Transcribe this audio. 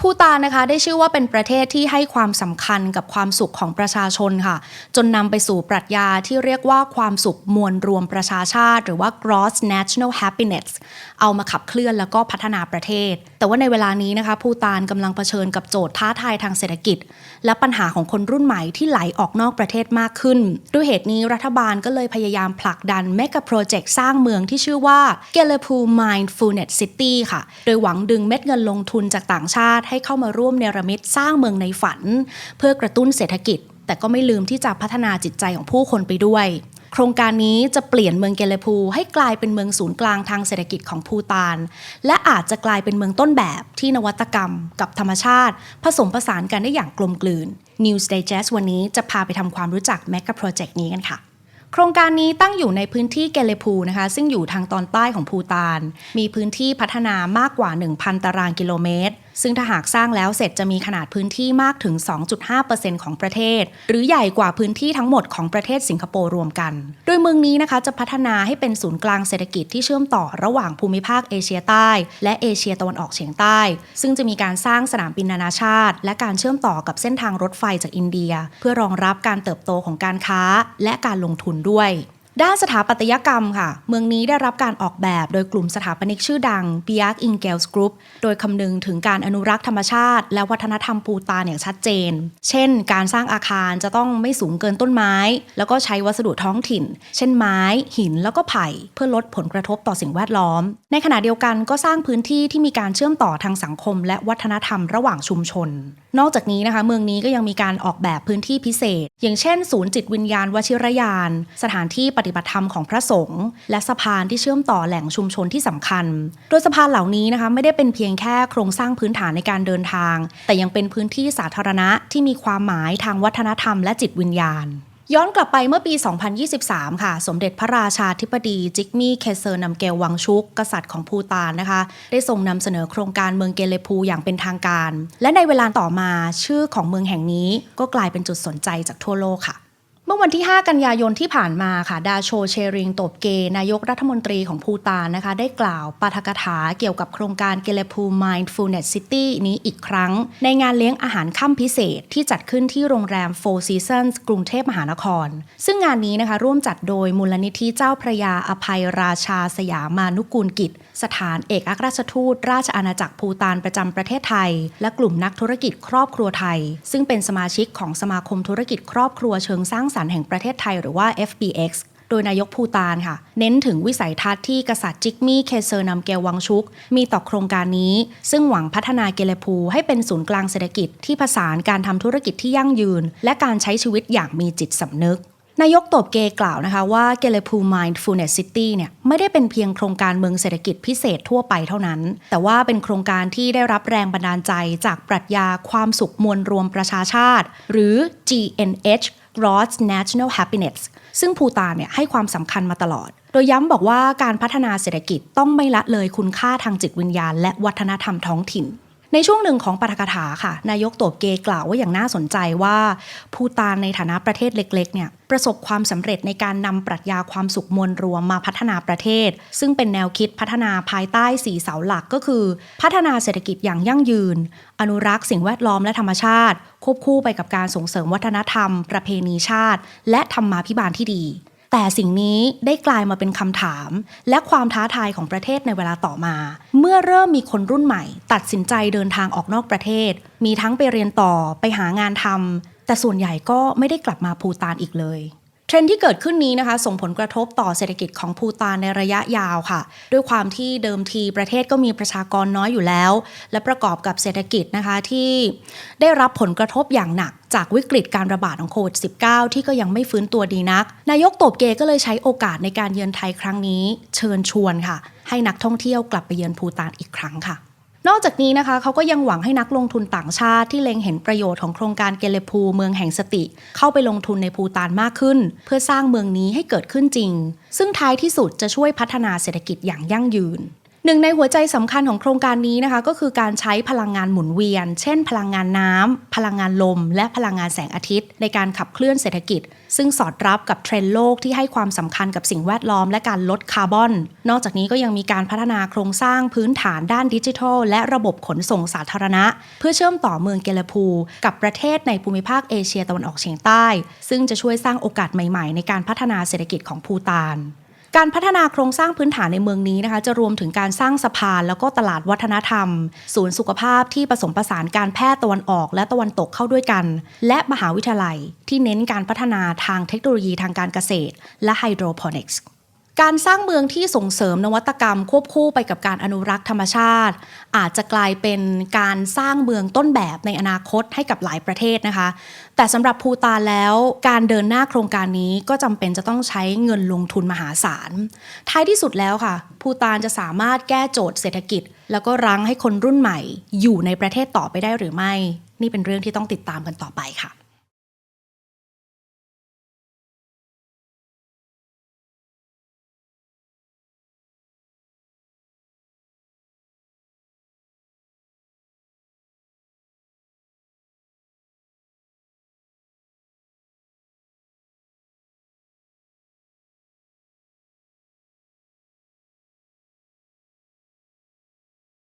ภูตานนะคะได้ชื่อว่าเป็นประเทศที่ให้ความสำคัญกับความสุขของประชาชนค่ะ จนนำไปสู่ปรัชญาที่เรียกว่าความสุขมวลรวมประชาชาติ หรือว่า gross national happiness เอามาขับเคลื่อนแล้วก็พัฒนาประเทศ แต่ว่าในเวลานี้นะคะภูตานกำลังเผชิญกับโจทย์ท้าทายทางเศรษฐกิจ และปัญหาของคนรุ่นใหม่ที่ไหลออกนอกประเทศมากขึ้น ด้วยเหตุนี้รัฐบาลก็เลยพยายามผลักดันเมกะโปรเจกต์สร้างเมืองที่ชื่อว่า g e l e p u Mindfulness City ค่ะ โดยหวังดึงเม็ดเงินลงทุนจากต่างชาติให้เข้ามาร่วมเนรมิตสร้างเมืองในฝัน เพื่อกระตุ้นเศรษฐกิจ แต่ก็ไม่ลืมที่จะพัฒนาจิตใจของผู้คนไปด้วย โครงการนี้จะเปลี่ยนเมืองเกเลพูให้กลายเป็นเมืองศูนย์กลางทางเศรษฐกิจของภูตาน และอาจจะกลายเป็นเมืองต้นแบบที่นวัตกรรม กับธรรมชาติ ผสมผสานกันได้อย่างกลมกลืน News Digest วันนี้จะพาไปทำความรู้จัก Mega Project นี้กันค่ะโครงการนี้ตั้งอยู่ในพื้นที่เกเลพูนะคะ ซึ่งอยู่ทางตอนใต้ของภูตาน มีพื้นที่พัฒนามากกว่า 1,000 ตารางกิโลเมตร ซึ่งถ้าหากสร้างแล้วเสร็จจะมีขนาดพื้นที่มากถึง 2.5%ของประเทศ หรือใหญ่กว่าพื้นที่ทั้งหมดของประเทศสิงคโปร์รวมกัน โดยเมืองนี้นะคะจะพัฒนาให้เป็นศูนย์กลางเศรษฐกิจที่เชื่อมต่อระหว่างภูมิภาคเอเชียใต้ และเอเชียตะวันออกเฉียงใต้ ซึ่งจะมีการสร้างสนามบินนานาชาติ และการเชื่อมต่อกับเส้นทางรถไฟจากอินเดีย เพื่อรองรับการเติบโตของการค้าและการลงทุนด้วย ด้านสถาปัตยกรรมค่ะ เมืองนี้ได้รับการออกแบบโดยกลุ่มสถาปนิกชื่อดัง b i a k i n g e l s Group โดยคำนึงถึงการอนุรักษ์ธรรมชาติ และวัฒนธรรมปูตานอย่างชัดเจน เช่น การสร้างอาคารจะต้องไม่สูงเกินต้นไม้ แล้วก็ใช้วัสดุท้องถิ่น เช่นไม้ หินแล้วก็ไผ่ เพื่อลดผลกระทบต่อสิ่งแวดล้อม ในขณะเดียวกันก็สร้างพื้นที่ที่มีการเชื่อมต่อทางสังคม และวัฒนธรรมระหว่างชุมชน นอกจากนี้นะคะ เมืองนี้ก็ยังมีการออกแบบพื้นที่พิเศษ อย่างเช่น ศูนย์จิตวิญญาณวชิรยาน สถานที่ปฏิบัติธรรมของพระสงฆ์และสะพานที่เชื่อมต่อแหล่งชุมชนที่สำคัญ โดยสะพานเหล่านี้นะคะไม่ได้เป็นเพียงแค่โครงสร้างพื้นฐานในการเดินทาง แต่ยังเป็นพื้นที่สาธารณะที่มีความหมายทางวัฒนธรรมและจิตวิญญาณย้อนกลับไปเมื่อปี 2023 ค่ะ สมเด็จพระราชาธิบดีจิกมี่ เคเซอร์นำเกลวังชุก กษัตริย์ของภูตานนะคะ ได้ทรงนำเสนอโครงการเมืองเกเลพูอย่างเป็นทางการ และในเวลาต่อมาชื่อของเมืองแห่งนี้ก็กลายเป็นจุดสนใจจากทั่วโลกค่ะ เมื่อวันที่ 5 กันยายนที่ผ่านมาค่ะ ดาโชเชริงโตบเก นายกรัฐมนตรีของภูตานนะคะ ได้กล่าวปาฐกถาเกี่ยวกับโครงการเกเลพู Mindfulness City นี้อีกครั้ง ในงานเลี้ยงอาหารค่ำพิเศษที่จัดขึ้นที่โรงแรม Four Seasons กรุงเทพมหานคร ซึ่งงานนี้นะคะร่วมจัดโดยมูลนิธิเจ้าพระยาอภัยราชาสยามานุกูลกิจ สถานเอกอัครราชทูต ราชอาณาจักรภูตานประจำประเทศไทย และกลุ่มนักธุรกิจครอบครัวไทย ซึ่งเป็นสมาชิกของสมาคมธุรกิจครอบครัวเชิงสร้างสรรค์แห่งประเทศไทยหรือว่า FBX โดยนายกภูตานค่ะ เน้นถึงวิสัยทัศน์ที่กษัตริย์จิกมี่เคเซอร์นำเกลวังชุก มีต่อโครงการนี้ ซึ่งหวังพัฒนาเกเลพูให้เป็นศูนย์กลางเศรษฐกิจที่ผสานการทำธุรกิจที่ยั่งยืน และการใช้ชีวิตอย่างมีจิตสำนึก นายกตบเกกล่าวนะคะว่าเกเลพู Mindfulness City เนี่ยไม่ได้เป็นเพียงโครงการเมืองเศรษฐกิจพิเศษทั่วไปเท่านั้น แต่ว่าเป็นโครงการที่ได้รับแรงบันดาลใจจากปรัชญาความสุขมวลรวมประชาชาติ หรือ GNH Gross National Happiness ซึ่งภูตานเนี่ยให้ความสำคัญมาตลอด โดยย้ำบอกว่าการพัฒนาเศรษฐกิจต้องไม่ละเลยคุณค่าทางจิตวิญญาณ และวัฒนธรรมท้องถิ่น ในช่วงหนึ่งของปาฐกถาค่ะ นายกโตบเกกล่าวว่าอย่างน่าสนใจว่าภูตานในฐานะประเทศเล็กๆเนี่ยประสบความสำเร็จในการนำปรัชญาความสุขมวลรวมมาพัฒนาประเทศ ซึ่งเป็นแนวคิดพัฒนาภายใต้สีเสาหลักก็คือ พัฒนาเศรษฐกิจอย่างยั่งยืน อนุรักษ์สิ่งแวดล้อมและธรรมชาติ ควบคู่ไปกับการส่งเสริมวัฒนธรรม ประเพณีชาติ และธรรมาภิบาลที่ดี แต่สิ่งนี้ได้กลายมาเป็นคำถาม และความท้าทายของประเทศในเวลาต่อมา เมื่อเริ่มมีคนรุ่นใหม่ ตัดสินใจเดินทางออกนอกประเทศ มีทั้งไปเรียนต่อไปหางานทำแต่ส่วนใหญ่ก็ไม่ได้กลับมาภูตานอีกเลยเทรนด์ที่เกิดขึ้นนี้นะคะ ส่งผลกระทบต่อเศรษฐกิจของภูตานในระยะยาวค่ะ ด้วยความที่เดิมทีประเทศก็มีประชากรน้อยอยู่แล้ว และประกอบกับเศรษฐกิจนะคะที่ได้รับผลกระทบอย่างหนัก จากวิกฤตการระบาดของโควิด -19 ที่ก็ยังไม่ฟื้นตัวดีนัก นายกโตบเกก็เลยใช้โอกาสในการเยือนไทยครั้งนี้ เชิญชวนค่ะ ให้นักท่องเที่ยวกลับไปเยือนภูตานอีกครั้งค่ะนอกจากนี้นะคะเขาก็ยังหวังให้นักลงทุนต่างชาติที่เล็งเห็นประโยชน์ของโครงการเกเลพูเมืองแห่งสติ เข้าไปลงทุนในภูตานมากขึ้น เพื่อสร้างเมืองนี้ให้เกิดขึ้นจริง ซึ่งท้ายที่สุดจะช่วยพัฒนาเศรษฐกิจอย่างยั่งยืนใน หนึ่งในหัวใจสำคัญของโครงการนี้นะคะ ก็คือการใช้พลังงานหมุนเวียน เช่น พลังงานน้ำพลังงานลม และพลังงานแสงอาทิตย์ ในการขับเคลื่อนเศรษฐกิจ ซึ่งสอดรับกับเทรนด์โลกที่ให้ความสำคัญกับสิ่งแวดล้อมและการลดคาร์บอน นอกจากนี้ก็ยังมีการพัฒนาโครงสร้างพื้นฐานด้านดิจิทัล และระบบขนส่งสาธารณะ เพื่อเชื่อมต่อเมืองเกลาพู กับประเทศในภูมิภาคเอเชียตะวันออกเฉียงใต้ ซึ่งจะช่วยสร้างโอกาสใหม่ ๆ ในการพัฒนาเศรษฐกิจของภูตาน การพัฒนาโครงสร้างพื้นฐานในเมืองนี้นะคะ จะรวมถึงการสร้างสะพานแล้วก็ตลาดวัฒนธรรม ศูนย์สุขภาพที่ผสมผสานการแพทย์ตะวันออก และตะวันตกเข้าด้วยกัน และมหาวิทยาลัยที่เน้นการพัฒนาทางเทคโนโลยีทางการเกษตร และไฮโดรโปนิกส์ การสร้างเมืองที่ส่งเสริมนวัตกรรม ควบคู่ไปกับการอนุรักษ์ธรรมชาติ อาจจะกลายเป็นการสร้างเมืองต้นแบบในอนาคตให้กับหลายประเทศนะคะ แต่สำหรับภูตานแล้วการเดินหน้าโครงการนี้ก็จำเป็นจะต้องใช้เงินลงทุนมหาศาล ท้ายที่สุดแล้วค่ะ ภูตานจะสามารถแก้โจทย์เศรษฐกิจ แล้วก็รั้งให้คนรุ่นใหม่ อยู่ในประเทศต่อไปได้หรือไม่ นี่เป็นเรื่องที่ต้องติดตามกันต่อไปค่ะ